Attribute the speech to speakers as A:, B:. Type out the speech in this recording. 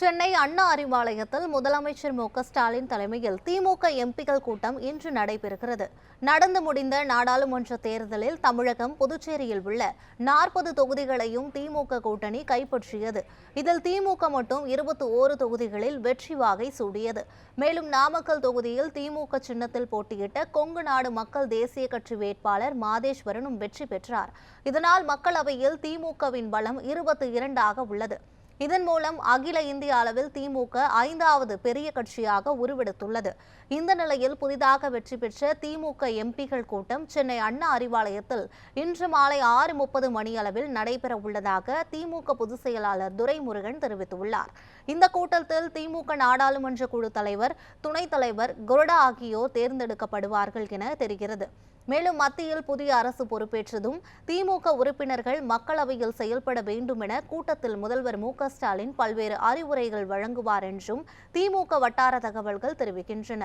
A: சென்னை அண்ணா அறிவாலயத்தில் முதலமைச்சர் மு ஸ்டாலின் தலைமையில் திமுக எம்பிக்கள் கூட்டம் இன்று நடைபெறுகிறது. நடந்து முடிந்த நாடாளுமன்ற தேர்தலில் தமிழகம் புதுச்சேரியில் உள்ள நாற்பது தொகுதிகளையும் திமுக கூட்டணி கைப்பற்றியது. இதில் திமுக மட்டும் இருபத்தி ஓரு தொகுதிகளில் வெற்றி வாகை சூடியது. மேலும் நாமக்கல் தொகுதியில் திமுக சின்னத்தில் போட்டியிட்ட கொங்கு நாடு மக்கள் தேசிய கட்சி வேட்பாளர் மாதேஸ்வரனும் வெற்றி பெற்றார். இதனால் மக்களவையில் திமுகவின் பலம் இருபத்தி இரண்டாக உள்ளது. இதன் மூலம் அகில இந்திய அளவில் திமுக ஐந்தாவது பெரிய கட்சியாக உருவெடுத்துள்ளது. இந்த நிலையில் புதிதாக வெற்றி பெற்ற திமுக எம்பிகள் கூட்டம் சென்னை அண்ணா அறிவாலயத்தில் இன்று மாலை ஆறு முப்பது மணியளவில் நடைபெற உள்ளதாக திமுக பொதுச் செயலாளர் துரைமுருகன் தெரிவித்துள்ளார். இந்த கூட்டத்தில் திமுக நாடாளுமன்ற குழு தலைவர் துணைத் தலைவர் கொரடா ஆகியோர் தேர்ந்தெடுக்கப்படுவார்கள் என தெரிகிறது. மேலும் மத்தியில் புதிய அரசு பொறுப்பேற்றதும் திமுக உறுப்பினர்கள் மக்களவையில் செயல்பட வேண்டும் என கூட்டத்தில் முதல்வர் மு ஸ்டாலின் பல்வேறு அறிவுரைகள் வழங்குவார் என்றும் திமுக வட்டார தகவல்கள் தெரிவிக்கின்றன.